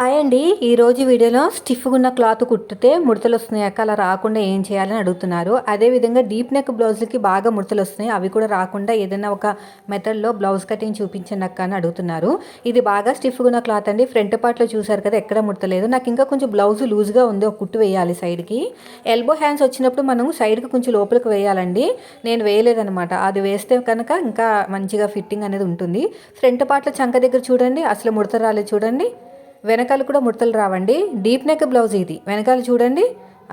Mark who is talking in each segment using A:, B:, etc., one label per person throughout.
A: Hi అండి. ఈరోజు వీడియోలో స్టిఫ్గా ఉన్న క్లాత్ కుట్టితే ముడతలు వస్తున్నాయి అక్క అలా రాకుండా ఏం చేయాలని అడుగుతున్నారు. అదేవిధంగా డీప్ నెక్ బ్లౌజ్కి బాగా ముడతలు వస్తున్నాయి అవి కూడా రాకుండా ఏదైనా ఒక మెథడ్లో బ్లౌజ్ కటింగ్ చూపించండి అక్క అని అడుగుతున్నారు. ఇది బాగా స్టిఫ్గా ఉన్న క్లాత్ అండి. ఫ్రంట్ పార్ట్లో చూసారు కదా ఎక్కడ ముడతలేదు. నాకు ఇంకా కొంచెం బ్లౌజ్ లూజ్గా ఉంది. ఒక కుట్టు వేయాలి సైడ్కి. ఎల్బో హ్యాండ్స్ వచ్చినప్పుడు మనం సైడ్కి కొంచెం లోపలికి వేయాలండి. నేను వేయలేదనమాట అది వేస్తే కనుక ఇంకా మంచిగా ఫిట్టింగ్ అనేది ఉంటుంది. ఫ్రంట్ పార్ట్లో చంక దగ్గర చూడండి. అసలు ముడత రాలేదు చూడండి. వెనకాల కూడా ముడతలు రావండి. డీప్ నెక్ బ్లౌజ్ ఇది. వెనకాల చూడండి.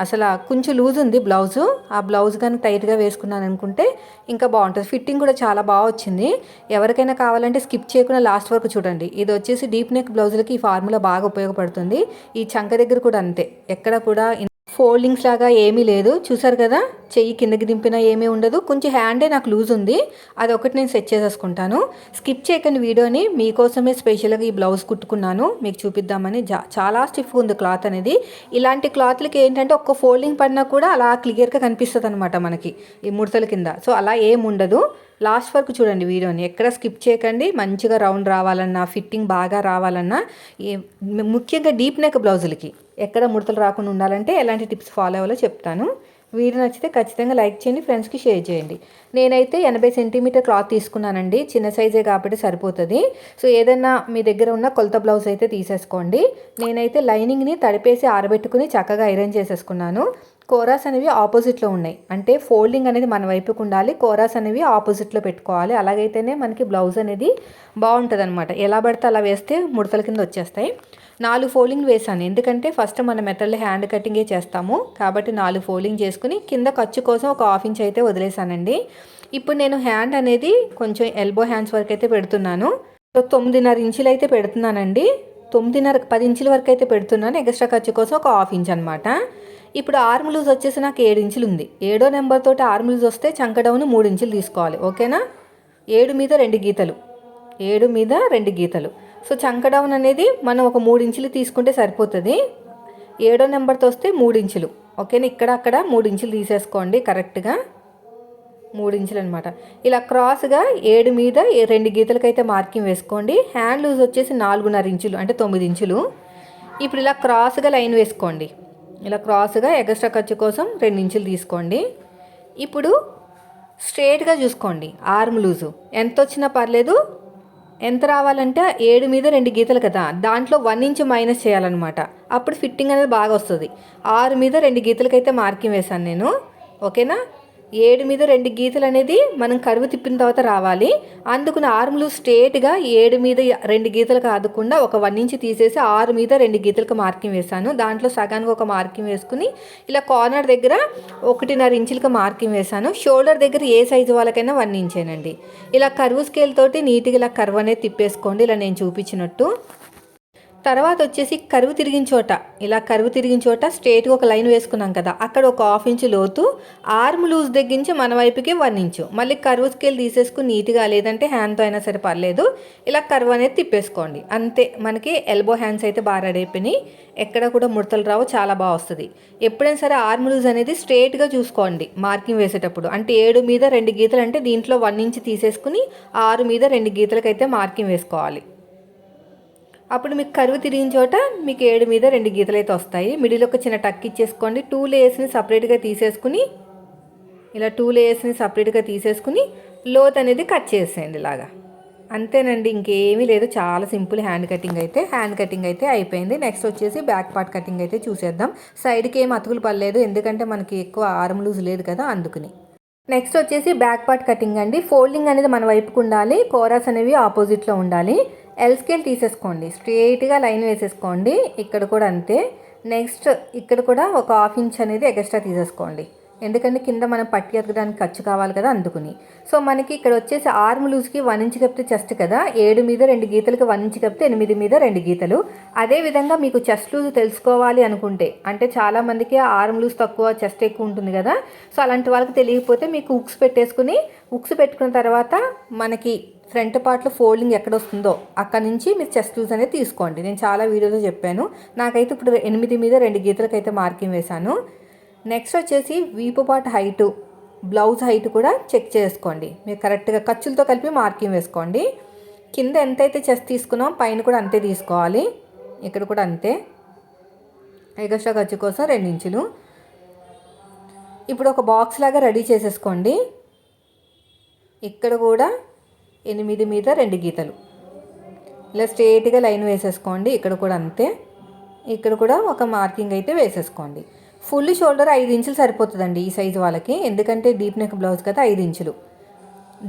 A: అసలు కొంచెం లూజ్ ఉంది బ్లౌజు. ఆ బ్లౌజ్ కానీ టైట్గా వేసుకున్నాను అనుకుంటే ఇంకా బాగుంటుంది. ఫిట్టింగ్ కూడా చాలా బాగా వచ్చింది. ఎవరికైనా కావాలంటే స్కిప్ చేయకుండా లాస్ట్ వరకు చూడండి. ఇది వచ్చేసి డీప్ నెక్ బ్లౌజులకి ఈ ఫార్ములా బాగా ఉపయోగపడుతుంది. ఈ చంక దగ్గర కూడా అంతే. ఎక్కడ కూడా ఫోల్డింగ్స్ లాగా ఏమీ లేదు. చూసారు కదా? చెయ్యి కిందకి దింపినా ఏమీ ఉండదు. కొంచెం హ్యాండే నాకు లూజ్ ఉంది. అది ఒకటి నేను సెట్ చేసేసుకుంటాను. స్కిప్ చేయకండి వీడియోని. మీకోసమే స్పెషల్గా ఈ బ్లౌజ్ కుట్టుకున్నాను. మీకు చూపిద్దామని. చాలా స్టిఫ్గా ఉంది క్లాత్ అనేది. ఇలాంటి క్లాత్లకి ఏంటంటే ఒక్క ఫోల్డింగ్ పడినా కూడా అలా క్లియర్గా కనిపిస్తుంది అనమాట మనకి ఈ ముడతల కింద. సో అలా ఏమి ఉండదు. లాస్ట్ వరకు చూడండి వీడియోని. ఎక్కడ స్కిప్ చేయకండి. మంచిగా రౌండ్ రావాలన్నా ఫిట్టింగ్ బాగా రావాలన్నా ముఖ్యంగా డీప్ నెక్ బ్లౌజులకి. ఎక్కడ ముడతలు రాకుండా ఉండాలంటే ఎలాంటి టిప్స్ ఫాలో అవ్వాలో చెప్తాను. వీడియో నచ్చితే ఖచ్చితంగా లైక్ చేయండి ఫ్రెండ్స్కి షేర్ చేయండి. నేనైతే ఎనభై సెంటీమీటర్ క్లాత్ తీసుకున్నానండి. చిన్న సైజే కాబట్టి సరిపోతుంది. సో ఏదైనా మీ దగ్గర ఉన్న కొలత బ్లౌజ్ అయితే తీసేసుకోండి. నేనైతే లైనింగ్ని తడిపేసి ఆరబెట్టుకుని చక్కగా ఐరన్ చేసేసుకున్నాను. కోరాస్ అనేవి ఆపోజిట్లో ఉన్నాయి. అంటే ఫోల్డింగ్ అనేది మన వైపుకు ఉండాలి. కోరాస్ అనేవి ఆపోజిట్లో పెట్టుకోవాలి. అలాగైతేనే మనకి బ్లౌజ్ అనేది బాగుంటుంది అనమాట ఎలా పడితే అలా వేస్తే ముడతల కింద వచ్చేస్తాయి. నాలుగు ఫోల్డింగ్ వేసాను ఎందుకంటే ఫస్ట్ మన మెటల్ హ్యాండ్ కటింగే చేస్తాము. కాబట్టి నాలుగు ఫోల్డింగ్ చేసుకుని కింద ఖర్చు కోసం ఒక హాఫ్ ఇంచ్ అయితే వదిలేసానండి ఇప్పుడు నేను హ్యాండ్ అనేది కొంచెం ఎల్బో హ్యాండ్స్ వరకు అయితే పెడుతున్నాను. తొమ్మిదిన్నర ఇంచులు అయితే పెడుతున్నానండి. తొమ్మిదిన్నర పది ఇంచుల వరకు అయితే పెడుతున్నాను. ఎక్స్ట్రా ఖర్చు కోసం ఒక హాఫ్ ఇంచ్ అనమాట ఇప్పుడు ఆర్మ్ లూజ్ వచ్చేసి నాకు ఏడు ఇంచులు ఉంది. ఏడో నెంబర్ తోటి ఆర్మ్ లూజ్ వస్తే చంకడౌన్ మూడు ఇంచులు తీసుకోవాలి. ఓకేనా? ఏడు మీద రెండు గీతలు. ఏడు మీద రెండు గీతలు. సో చంకడౌన్ అనేది మనం ఒక మూడు ఇంచులు తీసుకుంటే సరిపోతుంది. ఏడో నెంబర్తో వస్తే మూడు ఇంచులు. ఓకేనా ఇక్కడ అక్కడ మూడు ఇంచులు తీసేసుకోండి కరెక్ట్గా మూడు ఇంచులు అనమాట ఇలా క్రాస్గా ఏడు మీద రెండు గీతలకైతే మార్కింగ్ వేసుకోండి. హ్యాండ్ లూజ్ వచ్చేసి నాలుగున్నర ఇంచులు అంటే తొమ్మిది ఇంచులు. ఇప్పుడు ఇలా క్రాస్గా లైన్ వేసుకోండి. ఇలా క్రాస్గా ఎగస్ట్రా ఖర్చు కోసం రెండు ఇంచులు తీసుకోండి. ఇప్పుడు స్ట్రేట్గా చూసుకోండి ఆర్మ్ లూజు ఎంత వచ్చినా పర్లేదు ఎంత రావాలంటే ఏడు మీద రెండు గీతలు కదా దాంట్లో వన్ ఇంచ్ మైనస్ చేయాలన్నమాట. అప్పుడు ఫిట్టింగ్ అనేది బాగా వస్తుంది. ఆరు మీద రెండు గీతలకైతే మార్కింగ్ వేశాను నేను. ఓకేనా? ఏడు మీద రెండు గీతలు అనేది మనం కరువు తిప్పిన తర్వాత రావాలి. అందుకు ఆర్ములు స్ట్రేట్గా ఏడు మీద రెండు గీతలు కాదకుండా ఒక వన్ ఇంచ్ తీసేసి ఆరు మీద రెండు గీతలకు మార్కింగ్ వేశాను. దాంట్లో సగానికి ఒక మార్కింగ్ వేసుకుని ఇలా కార్నర్ దగ్గర ఒకటిన్నర ఇంచులకు మార్కింగ్ వేశాను. షోల్డర్ దగ్గర ఏ సైజు వాళ్ళకైనా వన్ ఇంచేనండి. ఇలా కరువు స్కేల్ తోటి నీట్గా ఇలా కరువు అనేది తిప్పేసుకోండి. ఇలా నేను చూపించినట్టు. తర్వాత వచ్చేసి కరువు తిరిగిన చోట ఇలా కరువు తిరిగిన చోట స్ట్రేట్గా ఒక లైన్ వేసుకున్నాం కదా అక్కడ ఒక హాఫ్ ఇంచు లోతు ఆర్మ్ లూజ్ దగ్గరించి మన వైపుకి వన్ ఇంచు. మళ్ళీ కరువు స్కేల్ తీసేసుకుని నీట్గా లేదంటే హ్యాండ్తో అయినా సరే పర్లేదు. ఇలా కరువు అనేది తిప్పేసుకోండి. అంతే మనకి ఎల్బో హ్యాండ్స్ అయితే బాగా రెడీ అయిపోయినాయి. ఎక్కడ కూడా ముడతలు రావు చాలా బాగా వస్తుంది. ఎప్పుడైనా సరే ఆర్మ్ లూజ్ అనేది స్ట్రేట్గా చూసుకోండి మార్కింగ్ వేసేటప్పుడు. అంటే ఏడు మీద రెండు గీతలు అంటే దీంట్లో వన్ ఇంచ్ తీసేసుకుని ఆరు మీద రెండు గీతలకైతే మార్కింగ్ వేసుకోవాలి. అప్పుడు మీకు కరువు తిరిగిన చోట మీకు ఏడు మీద రెండు గీతలు అయితే వస్తాయి. మిడిల్ ఒక చిన్న టక్ ఇచ్చేసుకోండి. టూ లేయర్స్ని సపరేట్గా తీసేసుకుని ఇలా టూ లేయర్స్ని సపరేట్గా తీసేసుకుని లోత్ అనేది కట్ చేసేయండి ఇలాగా. అంతేనండి ఇంకేమీ లేదు. చాలా సింపుల్ హ్యాండ్ కటింగ్ అయితే హ్యాండ్ కటింగ్ అయితే అయిపోయింది. నెక్స్ట్ వచ్చేసి బ్యాక్ పార్ట్ కటింగ్ అయితే చూసేద్దాం. సైడ్కి ఏం అతుకులు పడలేదు ఎందుకంటే మనకి ఎక్కువ ఆర్మ్ లూజ్ లేదు కదా అందుకుని. నెక్స్ట్ వచ్చేసి బ్యాక్ పార్ట్ కటింగ్ అండి. ఫోల్డింగ్ అనేది మన వైపుకు ఉండాలి. కోరాస్ అనేవి ఆపోజిట్లో ఉండాలి. ఎల్ స్కేల్ తీసేసుకోండి. స్ట్రేట్గా లైన్ వేసేసుకోండి. ఇక్కడ కూడా అంతే. నెక్స్ట్ ఇక్కడ కూడా ఒక హాఫ్ ఇంచ్ అనేది ఎక్స్ట్రా తీసేసుకోండి. ఎందుకంటే కింద మనం పట్టి ఎత్తడానికి ఖర్చు కావాలి కదా అందుకుని. సో మనకి ఇక్కడ వచ్చేసి ఆర్మ్ లూజ్కి వన్ ఇంచ్ కప్పితే చెస్ట్ కదా. ఏడు మీద రెండు గీతలకి వన్ ఇంచ్ కప్పితే ఎనిమిది మీద రెండు గీతలు. అదేవిధంగా మీకు చెస్ట్ లూజ్ తెలుసుకోవాలి అనుకుంటే అంటే చాలామందికి ఆర్మ్ లూజ్ తక్కువ చెస్ట్ ఎక్కువ ఉంటుంది కదా. సో అలాంటి వాళ్ళకి తెలియకపోతే మీకు ఉక్స్ పెట్టేసుకుని ఉక్స్ పెట్టుకున్న తర్వాత మనకి ఫ్రంట్ పార్ట్లో ఫోల్డింగ్ ఎక్కడ వస్తుందో అక్కడ నుంచి మీరు చెస్ట్ లూజ్ అనేది తీసుకోండి. నేను చాలా వీడియోలో చెప్పాను. నాకైతే ఇప్పుడు ఎనిమిది మీద రెండు గీతలకైతే మార్కింగ్ వేశాను. నెక్స్ట్ వచ్చేసి వీపు పార్ట్ హైటు బ్లౌజ్ హైట్ కూడా చెక్ చేసుకోండి. మీరు కరెక్ట్గా ఖర్చులతో కలిపి మార్కింగ్ వేసుకోండి. కింద ఎంతైతే చెస్ట్ తీసుకున్నాం పైన కూడా అంతే తీసుకోవాలి. ఇక్కడ కూడా అంతే. ఎగస్ట్రా ఖర్చు కోసం రెండు ఇంచులు. ఇప్పుడు ఒక బాక్స్ లాగా రెడీ చేసేసుకోండి. ఇక్కడ కూడా ఎనిమిది మీద రెండు గీతలు. ఇలా స్ట్రేట్గా లైన్ వేసేసుకోండి. ఇక్కడ కూడా అంతే. ఇక్కడ కూడా ఒక మార్కింగ్ అయితే వేసేసుకోండి. ఫుల్ షోల్డర్ ఐదు ఇంచులు సరిపోతుందండి ఈ సైజు వాళ్ళకి. ఎందుకంటే డీప్ నెక్ బ్లౌజ్ కదా ఐదు ఇంచులు.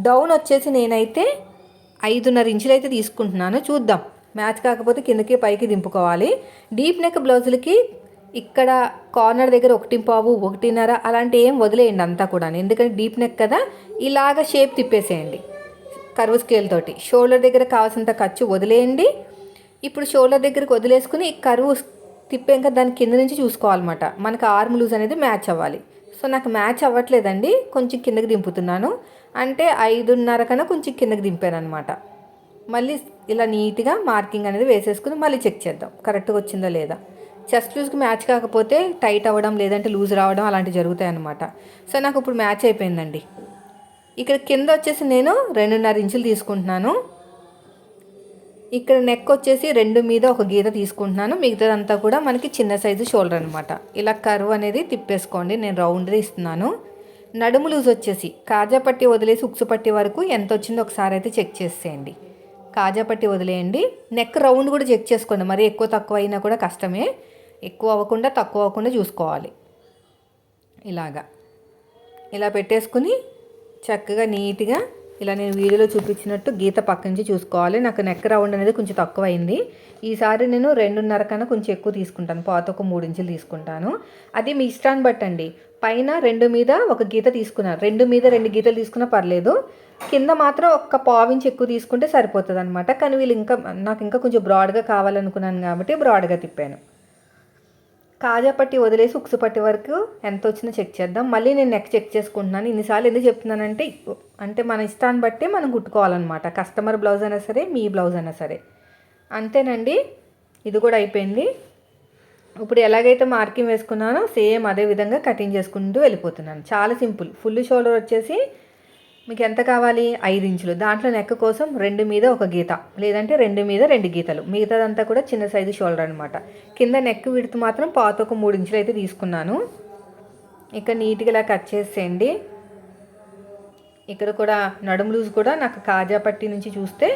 A: డౌన్ వచ్చేసి నేనైతే ఐదున్నర ఇంచులు అయితే తీసుకుంటున్నాను. చూద్దాం. మ్యాచ్ కాకపోతే కిందకి పైకి దింపుకోవాలి. డీప్ నెక్ బ్లౌజులకి ఇక్కడ కార్నర్ దగ్గర ఒకటి పావు ఒకటిన్నర అలాంటి ఏం వదిలేయండి అంతా కూడా ఎందుకంటే డీప్ నెక్ కదా. ఇలాగ షేప్ తిప్పేసేయండి. కర్వ్ స్కేల్ తోటి. షోల్డర్ దగ్గర కావాల్సినంత ఖర్చు వదిలేయండి. ఇప్పుడు షోల్డర్ దగ్గరకు వదిలేసుకుని ఈ కరువు తిప్పాక దాని కింద నుంచి చూసుకోవాలన్నమాట. మనకు ఆర్మ్ లూజ్ అనేది మ్యాచ్ అవ్వాలి. సో నాకు మ్యాచ్ అవ్వట్లేదండి. కొంచెం కిందకి దింపుతున్నాను. అంటే ఐదున్నర కన్నా కొంచెం కిందకి దింపాను అనమాట మళ్ళీ ఇలా నీట్గా మార్కింగ్ అనేది వేసేసుకుని మళ్ళీ చెక్ చేద్దాం. కరెక్ట్గా వచ్చిందా లేదా? చెస్ట్ లూజ్కి మ్యాచ్ కాకపోతే టైట్ అవ్వడం లేదంటే లూజ్ రావడం అలాంటివి జరుగుతాయి అనమాట సో నాకు ఇప్పుడు మ్యాచ్ అయిపోయిందండి. ఇక్కడ కింద వచ్చేసి నేను రెండున్నర ఇంచులు తీసుకుంటున్నాను. ఇక్కడ నెక్ వచ్చేసి రెండు మీద ఒక గీత తీసుకుంటున్నాను. మిగతాదంతా కూడా మనకి చిన్న సైజు షోల్డర్ అనమాట ఇలా కర్వ్ అనేది తిప్పేసుకోండి. నేను రౌండ్ది ఇస్తున్నాను. నడుము లూజ్ వచ్చేసి కాజా పట్టి వదిలేసి ఉక్సు పట్టి వరకు ఎంత వచ్చిందో ఒకసారి అయితే చెక్ చేసేయండి. కాజా పట్టి వదిలేయండి. నెక్ రౌండ్ కూడా చెక్ చేసుకోండి. మరి ఎక్కువ తక్కువ అయినా కూడా కష్టమే. ఎక్కువ అవ్వకుండా తక్కువ అవ్వకుండా చూసుకోవాలి. ఇలాగా. ఇలా పెట్టేసుకుని చక్కగా నీట్గా ఇలా నేను వీడియోలో చూపించినట్టు గీత పక్క నుంచి చూసుకోవాలి. నాకు నెక్ రౌండ్ అనేది కొంచెం తక్కువ అయింది ఈసారి నేను రెండున్నర కన్నా కొంచెం ఎక్కువ తీసుకుంటాను. పాత ఒక మూడు ఇంచులు తీసుకుంటాను. అది మీ ఇష్టాన్ని బట్టండి. పైన రెండు మీద ఒక గీత తీసుకున్నాను రెండు మీద రెండు గీతలు తీసుకున్నా పర్లేదు. కింద మాత్రం ఒక్క పావించి ఎక్కువ తీసుకుంటే సరిపోతుంది అనమాట కానీ వీళ్ళు ఇంకా నాకు ఇంకా కొంచెం బ్రాడ్గా కావాలనుకున్నాను కాబట్టి బ్రాడ్గా తిప్పాను. కాజా పట్టి వదిలేసి ఉక్సు పట్టి వరకు ఎంత వచ్చిందో చెక్ చేద్దాం. మళ్ళీ నేను నెక్ చెక్ చేసుకుంటున్నాను. ఇన్నిసార్లు ఎందుకు చెప్తున్నానంటే అంటే మన ఇష్టాన్ని బట్టి మనం కుట్టుకోవాలన్నమాట. కస్టమర్ బ్లౌజ్ అయినా సరే మీ బ్లౌజ్ అయినా సరే. అంతేనండి. ఇది కూడా అయిపోయింది. ఇప్పుడు ఎలాగైతే మార్కింగ్ వేసుకున్నానో సేమ్ అదే విధంగా కటింగ్ చేసుకుంటూ వెళ్ళిపోతున్నాను. చాలా సింపుల్. ఫుల్ షోల్డర్ వచ్చేసి మీకు ఎంత కావాలి? ఐదు ఇంచులు దాంట్లో నెక్ కోసం రెండు మీద ఒక గీత. లేదంటే రెండు మీద రెండు గీతలు. మిగతాదంతా కూడా చిన్న సైజు షోల్డర్ అనమాట కింద నెక్ విడుతు మాత్రం పాత ఒక మూడు ఇంచులు అయితే తీసుకున్నాను. ఇక్కడ నీట్గా ఇలా కట్ చేసేయండి. ఇక్కడ కూడా నడుము లూజ్ కూడా నాకు కాజా పట్టి నుంచి చూస్తే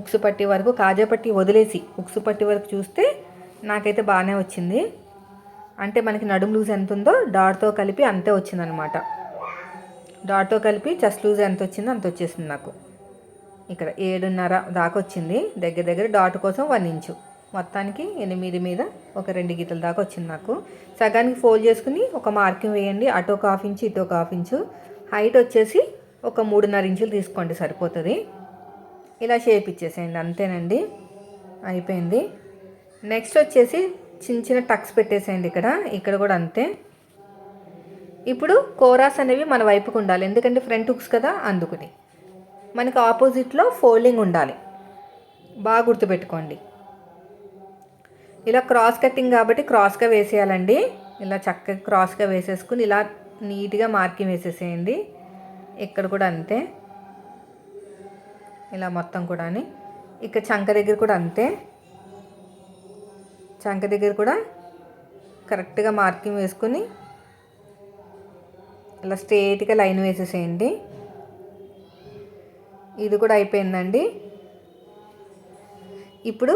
A: ఉక్సు పట్టి వరకు కాజా పట్టి వదిలేసి ఉక్సు పట్టి వరకు చూస్తే నాకైతే బాగానే వచ్చింది. అంటే మనకి నడుము లూజ్ ఎంత ఉందో డాట్తో కలిపి అంతే వచ్చిందనమాట డాట్తో కలిపి చెస్ట్ లూజ్ ఎంత వచ్చిందో అంత వచ్చేసింది నాకు. ఇక్కడ ఏడున్నర దాకా వచ్చింది. దగ్గర దగ్గర డాట్ కోసం వన్ ఇంచు మొత్తానికి ఎనిమిది మీద ఒక రెండు గీతల దాకా వచ్చింది నాకు. సగానికి ఫోల్డ్ చేసుకుని ఒక మార్కింగ్ వేయండి. అటు ఒక హాఫ్ ఇంచు ఇటు ఒక హాఫ్ ఇంచు. హైట్ వచ్చేసి ఒక మూడున్నర ఇంచులు తీసుకోండి సరిపోతుంది. ఇలా షేప్ ఇచ్చేసేయండి అంతేనండి. అయిపోయింది. నెక్స్ట్ వచ్చేసి చిన్న చిన్న టక్స్ పెట్టేసేయండి ఇక్కడ. ఇక్కడ కూడా అంతే. ఇప్పుడు కోరాస్ అనేవి మన వైపుకు ఉండాలి. ఎందుకంటే ఫ్రంట్ హుక్స్ కదా అందుకుని. మనకు ఆపోజిట్లో ఫోల్డింగ్ ఉండాలి. బాగా గుర్తుపెట్టుకోండి. ఇలా క్రాస్ కటింగ్ కాబట్టి క్రాస్గా వేసేయాలండి. ఇలా చక్కగా క్రాస్గా వేసేసుకుని ఇలా నీట్గా మార్కింగ్ వేసేసేయండి. ఇక్కడ కూడా అంతే. ఇలా మొత్తం కూడా ఇక్కడ చంక దగ్గర కూడా అంతే. చంక దగ్గర కూడా కరెక్ట్గా మార్కింగ్ వేసుకుని ఇలా స్ట్రేట్గా లైన్ వేసేసేయండి. ఇది కూడా అయిపోయిందండి. ఇప్పుడు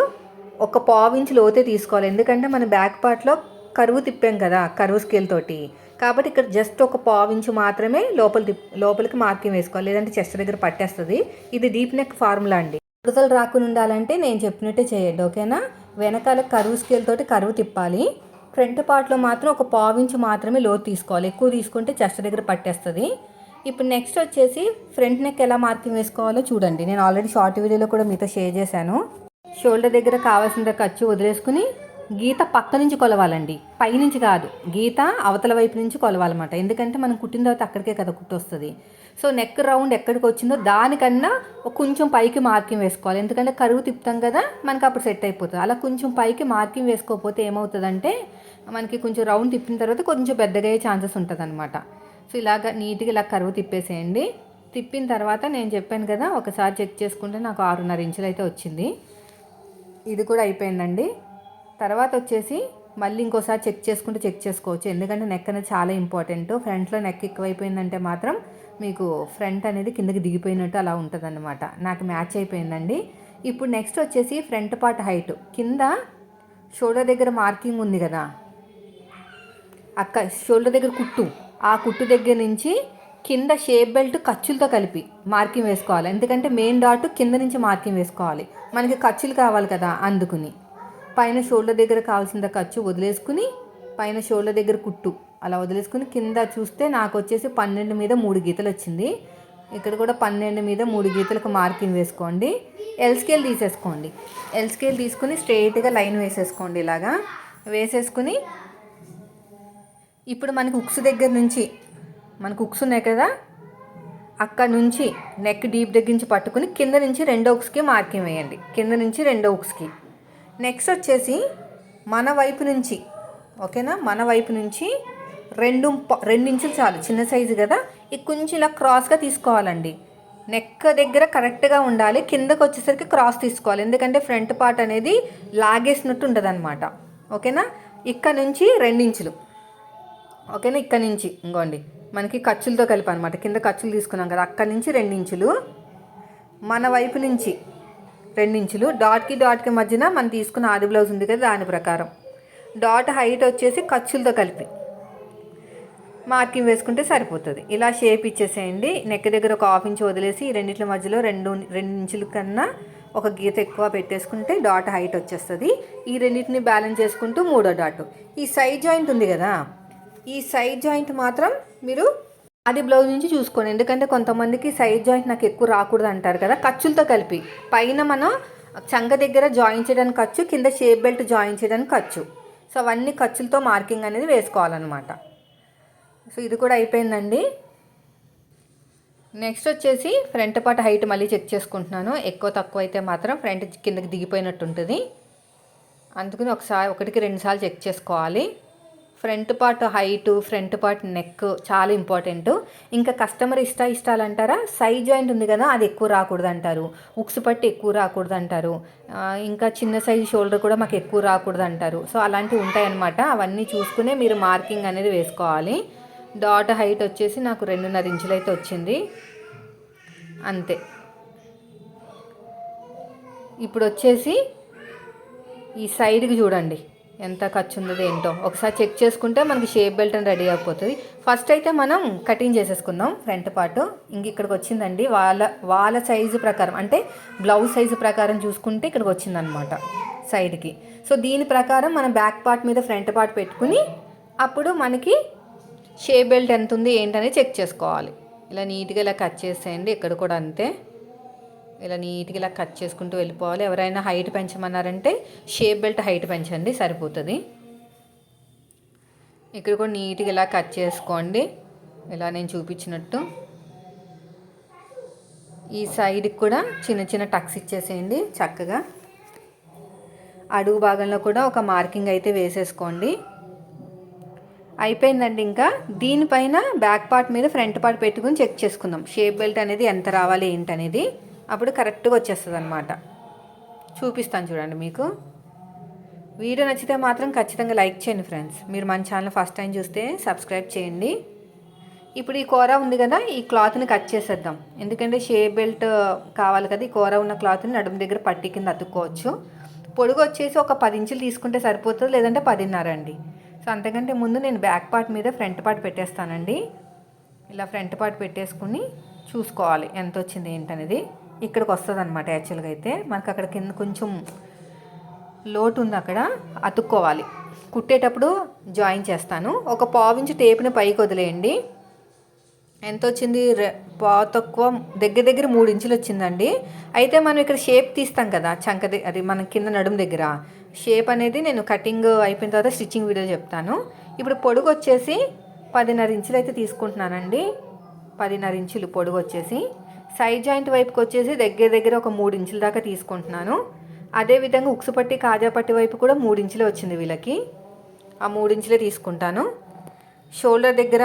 A: ఒక పావు ఇంచు లోతే తీసుకోవాలి. ఎందుకంటే మన బ్యాక్ పార్ట్లో కరువు తిప్పాం కదా కరువు స్కేల్ తోటి. కాబట్టి ఇక్కడ జస్ట్ ఒక పావు ఇంచు మాత్రమే లోపల తిప్ లోపలికి మార్కింగ్ వేసుకోవాలి. లేదంటే చెస్ట్ దగ్గర పట్టేస్తుంది. ఇది డీప్ నెక్ ఫార్ములా అండి. ఉడతలు రాకుండా ఉండాలంటే నేను చెప్పినట్టే చేయండి ఓకేనా? వెనకాల కరువు స్కేల్ తోటి కరువు తిప్పాలి. ఫ్రంట్ పార్ట్లో మాత్రం ఒక పావించు మాత్రమే లోతు తీసుకోవాలి. ఎక్కువ తీసుకుంటే చెస్ట్ దగ్గర పట్టేస్తుంది. ఇప్పుడు నెక్స్ట్ వచ్చేసి ఫ్రంట్ నెక్ ఎలా మార్కింగ్ వేసుకోవాలో చూడండి. నేను ఆల్రెడీ షార్ట్ వీడియోలో కూడా మీతో షేర్ చేశాను. షోల్డర్ దగ్గర కావాల్సిన ఖర్చు వదిలేసుకుని గీత పక్క నుంచి కొలవాలండి. పైనుంచి కాదు. గీత అవతల వైపు నుంచి కొలవాలన్నమాట. ఎందుకంటే మనం కుట్టిన తర్వాత అక్కడికే కదా కుట్టొస్తుంది సో నెక్ రౌండ్ ఎక్కడికి వచ్చిందో దానికన్నా కొంచెం పైకి మార్కింగ్ వేసుకోవాలి. ఎందుకంటే కరువు తిప్పుతాం కదా మనకి అప్పుడు సెట్ అయిపోతుంది. అలా కొంచెం పైకి మార్కింగ్ వేసుకోకపోతే ఏమవుతుందంటే మనకి కొంచెం రౌండ్ తిప్పిన తర్వాత కొంచెం పెద్దగా అయ్యే ఛాన్సెస్ ఉంటుంది అనమాట సో ఇలాగ నీట్గా ఇలా కరువు తిప్పేసేయండి. తిప్పిన తర్వాత నేను చెప్పాను కదా ఒకసారి చెక్ చేసుకుంటే నాకు ఆరున్నర ఇంచులు అయితే వచ్చింది. ఇది కూడా అయిపోయిందండి. తర్వాత వచ్చేసి మళ్ళీ ఇంకోసారి చెక్ చేసుకుంటూ చెక్ చేసుకోవచ్చు. ఎందుకంటే నెక్ అనేది చాలా ఇంపార్టెంట్ ఫ్రంట్లో నెక్ ఎక్కువైపోయిందంటే మాత్రం మీకు ఫ్రంట్ అనేది కిందకి దిగిపోయినట్టు అలా ఉంటుంది నాకు మ్యాచ్ అయిపోయిందండి. ఇప్పుడు నెక్స్ట్ వచ్చేసి ఫ్రంట్ పార్ట్ హైట్ కింద షోల్డర్ దగ్గర మార్కింగ్ ఉంది కదా. అక్క షోల్డర్ దగ్గర కుట్టు. ఆ కుట్టు దగ్గర నుంచి కింద షేప్ బెల్ట్ ఖర్చులతో కలిపి మార్కింగ్ వేసుకోవాలి. ఎందుకంటే మెయిన్ డాట్ కింద నుంచి మార్కింగ్ వేసుకోవాలి. మనకి ఖర్చులు కావాలి కదా అందుకుని. పైన షోల్డర్ దగ్గర కావాల్సిన ఖర్చు వదిలేసుకుని పైన షోల్డర్ దగ్గర కుట్టు. అలా వదిలేసుకుని కింద చూస్తే నాకు వచ్చేసి పన్నెండు మీద మూడు గీతలు వచ్చింది. ఇక్కడ కూడా పన్నెండు మీద మూడు గీతలకు మార్కింగ్ వేసుకోండి. ఎల్ స్కేల్ తీసేసుకోండి. ఎల్ స్కేల్ తీసుకుని స్ట్రైట్గా లైన్ వేసేసుకోండి ఇలాగా. వేసేసుకుని ఇప్పుడు మనకు ఉక్స్ దగ్గర నుంచి మనకు ఉక్స్ ఉన్నాయి కదా అక్కడ నుంచి నెక్ డీప్ దగ్గర నుంచి పట్టుకుని కింద నుంచి రెండో ఉక్స్కి మార్కింగ్ వేయండి. కింద నుంచి రెండో ఉక్స్కి నెక్స్ట్ వచ్చేసి మన వైపు నుంచి ఓకేనా? మన వైపు నుంచి రెండు రెండించులు రెండు ఇంచులు చాలు చిన్న సైజు కదా? ఇది కొంచెం ఇలా క్రాస్గా తీసుకోవాలండి. నెక్ దగ్గర కరెక్ట్గా ఉండాలి కిందకు వచ్చేసరికి క్రాస్ తీసుకోవాలి. ఎందుకంటే ఫ్రంట్ పార్ట్ అనేది లాగేసినట్టు ఉంటుంది ఓకేనా? ఇక్కడ నుంచి రెండించులు. ఓకేనా? ఇక్కడ నుంచి ఇంకోండి. మనకి ఖర్చులతో కలిపి అనమాట కింద ఖర్చులు తీసుకున్నాం కదా అక్కడ నుంచి రెండించులు. మన వైపు నుంచి రెండించులు డాట్కి డాట్కి మధ్యన మనం తీసుకున్న ఆది బ్లౌజ్ ఉంది కదా దాని ప్రకారం. డాట్ హైట్ వచ్చేసి ఖర్చులతో కలిపి. మార్కింగ్ వేసుకుంటే సరిపోతుంది. ఇలా షేప్ ఇచ్చేసేయండి. నెక్ దగ్గర ఒక హాఫ్ ఇంచ్ వదిలేసి ఈ రెండింటి మధ్యలో రెండు రెండు ఇంచుల కన్నా ఒక గీత ఎక్కువ పెట్టేసుకుంటే డాట్ హైట్ వచ్చేస్తుంది. ఈ రెండింటిని బ్యాలెన్స్ చేసుకుంటూ మూడో డాట్ ఈ సైడ్ జాయింట్ ఉంది కదా ఈ సైడ్ జాయింట్ మాత్రం మీరు అది బ్లౌజ్ నుంచి చూసుకోండి. ఎందుకంటే కొంతమందికి సైడ్ జాయింట్ నాకు ఎక్కువ రాకూడదు అంటారు కదా. ఖర్చులతో కలిపి. పైన మనం చంక దగ్గర జాయిన్ చేయడానికి ఖర్చు కింద షేప్ బెల్ట్ జాయిన్ చేయడానికి ఖర్చు. సో అవన్నీ ఖర్చులతో మార్కింగ్ అనేది వేసుకోవాలన్నమాట. సో ఇది కూడా అయిపోయిందండి. నెక్స్ట్ వచ్చేసి ఫ్రంట్ పార్ట్ హైట్ మళ్ళీ చెక్ చేసుకుంటున్నాను. ఎక్కువ తక్కువ అయితే మాత్రం ఫ్రంట్ కిందకి దిగిపోయినట్టు ఉంటుంది అందుకని ఒకసారి ఒకటికి రెండుసార్లు చెక్ చేసుకోవాలి. Front part height front part neck చాలా ఇంపార్టెంట్. ఇంకా కస్టమర్ ఇష్ట ఇష్టాలు అంటారా సైజ్ జాయింట్ ఉంది కదా అది ఎక్కువ రాకూడదు అంటారు ఉక్స్ పట్టి ఎక్కువ రాకూడదు అంటారు ఇంకా చిన్న సైజ్ షోల్డర్ కూడా మాకు ఎక్కువ రాకూడదు అంటారు సో అలాంటివి ఉంటాయన్నమాట. అవన్నీ చూసుకునే మీరు మార్కింగ్ అనేది వేసుకోవాలి. డాట్ హైట్ వచ్చేసి నాకు రెండున్నర ఇంచులు అయితే వచ్చింది. అంతే. ఇప్పుడు వచ్చేసి ఈ సైడ్కి చూడండి. ఎంత ఖర్చు ఉందో ఏంటో. ఒకసారి చెక్ చేసుకుంటే మనకి షేప్ బెల్ట్ అని రెడీ అయిపోతుంది. ఫస్ట్ అయితే మనం కటింగ్ చేసేసుకుందాం ఫ్రంట్ పార్ట్ ఇంక ఇక్కడికి వచ్చిందండి. వాళ్ళ వాళ్ళ సైజు ప్రకారం అంటే బ్లౌజ్ సైజు ప్రకారం చూసుకుంటే ఇక్కడికి వచ్చిందనమాట సైడ్కి సో దీని ప్రకారం మనం బ్యాక్ పార్ట్ మీద ఫ్రంట్ పార్ట్ పెట్టుకుని అప్పుడు మనకి షేప్ బెల్ట్ ఎంత ఉంది ఏంటనేది చెక్ చేసుకోవాలి. ఇలా నీట్గా ఇలా కట్ చేసేయండి. ఇక్కడ కూడా అంతే. ఇలా నీట్గా ఇలా కట్ చేసుకుంటూ వెళ్ళిపోవాలి. ఎవరైనా హైట్ పెంచమన్నారంటే షేప్ బెల్ట్ హైట్ పెంచండి సరిపోతుంది. ఇక్కడ కూడా నీట్గా ఇలా కట్ చేసుకోండి. ఇలా నేను చూపించినట్టు. ఈ సైడ్కి కూడా చిన్న చిన్న టక్స్ ఇచ్చేసేయండి చక్కగా. అడుగు భాగంలో కూడా ఒక మార్కింగ్ అయితే వేసేసుకోండి. అయిపోయిందండి ఇంకా. దీనిపైన బ్యాక్ పార్ట్ మీద ఫ్రంట్ పార్ట్ పెట్టుకుని చెక్ చేసుకుందాం. షేప్ బెల్ట్ అనేది ఎంత రావాలి ఏంటనేది. అప్పుడు కరెక్ట్గా వచ్చేస్తుంది అనమాట చూపిస్తాను చూడండి మీకు. వీడియో నచ్చితే మాత్రం ఖచ్చితంగా లైక్ చేయండి ఫ్రెండ్స్. మీరు మన ఛానల్ ఫస్ట్ టైం చూస్తే సబ్స్క్రైబ్ చేయండి. ఇప్పుడు ఈ కూర ఉంది కదా ఈ క్లాత్ని కట్ చేసేద్దాం. ఎందుకంటే షేప్ బెల్ట్ కావాలి కదా ఈ కూర ఉన్న క్లాత్ని నడుము దగ్గర పట్టి కింద అతుక్కోవచ్చు. పొడుగు వచ్చేసి ఒక పది ఇంచులు తీసుకుంటే సరిపోతుంది లేదంటే పదిన్నర అండి. సో అంతకంటే ముందు నేను బ్యాక్ పార్ట్ మీద ఫ్రంట్ పార్ట్ పెట్టేస్తానండి. ఇలా ఫ్రంట్ పార్ట్ పెట్టేసుకుని చూసుకోవాలి ఎంత వచ్చింది ఏంటనేది. ఇక్కడికి వస్తుంది అనమాట యాక్చువల్గా అయితే. మనకు అక్కడ కింద కొంచెం లోటు ఉంది అక్కడ. అతుక్కోవాలి. కుట్టేటప్పుడు జాయిన్ చేస్తాను. ఒక పావించి టేపుని పైకి వదిలేయండి. ఎంత వచ్చింది పా పావు తక్కువ దగ్గర దగ్గర మూడు ఇంచులు వచ్చిందండి. అయితే మనం ఇక్కడ షేప్ తీస్తాం కదా చంక దగ్గర అది మన కింద నడుము దగ్గర. షేప్ అనేది నేను కటింగ్ అయిపోయిన తర్వాత స్టిచ్చింగ్ వీడియో చెప్తాను. ఇప్పుడు పొడుగు వచ్చేసి పదిన్నర ఇంచులు అయితే తీసుకుంటున్నానండి. పదిన్నర ఇంచులు పొడుగు వచ్చేసి సైడ్ జాయింట్ వైపుకి వచ్చేసి దగ్గర దగ్గర ఒక మూడు ఇంచుల దాకా తీసుకుంటున్నాను. అదేవిధంగా ఉక్సు పట్టి కాజా పట్టి వైపు కూడా మూడు ఇంచులే వచ్చింది వీళ్ళకి. ఆ మూడు ఇంచులే తీసుకుంటాను. షోల్డర్ దగ్గర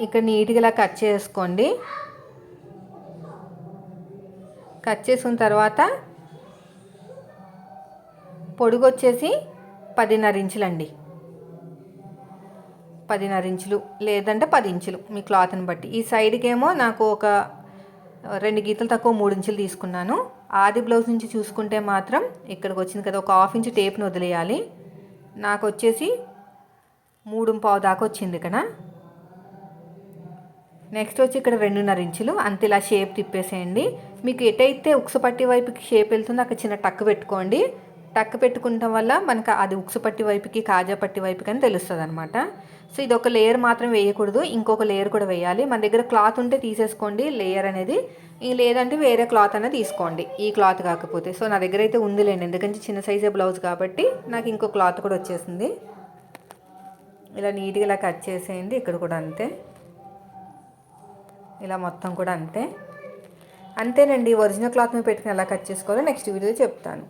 A: ఇక్కడ నీట్గా ఇలా కట్ చేసుకోండి. కట్ చేసుకున్న తర్వాత పొడుగు వచ్చేసి పదిన్నర ఇంచులండి. పదిన్నర ఇంచులు లేదంటే పది ఇంచులు మీ క్లాత్ని బట్టి. ఈ సైడ్కి ఏమో నాకు ఒక రెండు గీతలు తక్కువ మూడు ఇంచులు తీసుకున్నాను. ఆది బ్లౌజ్ నుంచి చూసుకుంటే మాత్రం ఇక్కడికి వచ్చింది కదా ఒక హాఫ్ ఇంచు టేప్ను వదిలేయాలి. నాకు వచ్చేసి మూడు పావు దాకా వచ్చింది ఇక్కడ నెక్స్ట్ వచ్చి ఇక్కడ రెండున్నర ఇంచులు. అంత ఇలా షేప్ తిప్పేసేయండి. మీకు ఎటైతే ఉక్స పట్టి వైపుకి షేప్ వెళ్తుందో అక్కడ చిన్న టక్ పెట్టుకోండి. టక్ పెట్టుకుంటాం వల్ల మనకు అది ఉక్సు పట్టి వైపుకి కాజా పట్టి వైపుకి అని తెలుస్తుంది అనమాట సో ఇది ఒక లేయర్ మాత్రం వేయకూడదు. ఇంకొక లేయర్ కూడా వేయాలి. మన దగ్గర క్లాత్ ఉంటే తీసేసుకోండి. లేయర్ అనేది లేదంటే వేరే క్లాత్ అనేది తీసుకోండి. ఈ క్లాత్ కాకపోతే. సో నా దగ్గర అయితే ఉందిలేండి. ఎందుకంటే చిన్న సైజే బ్లౌజ్ కాబట్టి నాకు ఇంకో క్లాత్ కూడా వచ్చేసింది. ఇలా నీట్గా ఇలా కట్ చేసేయండి. ఇక్కడ కూడా అంతే. ఇలా మొత్తం కూడా అంతే. అంతేనండి. ఒరిజినల్ క్లాత్ మీద పెట్టుకుని ఎలా కట్ చేసుకోవాలో నెక్స్ట్ వీడియో చెప్తాను.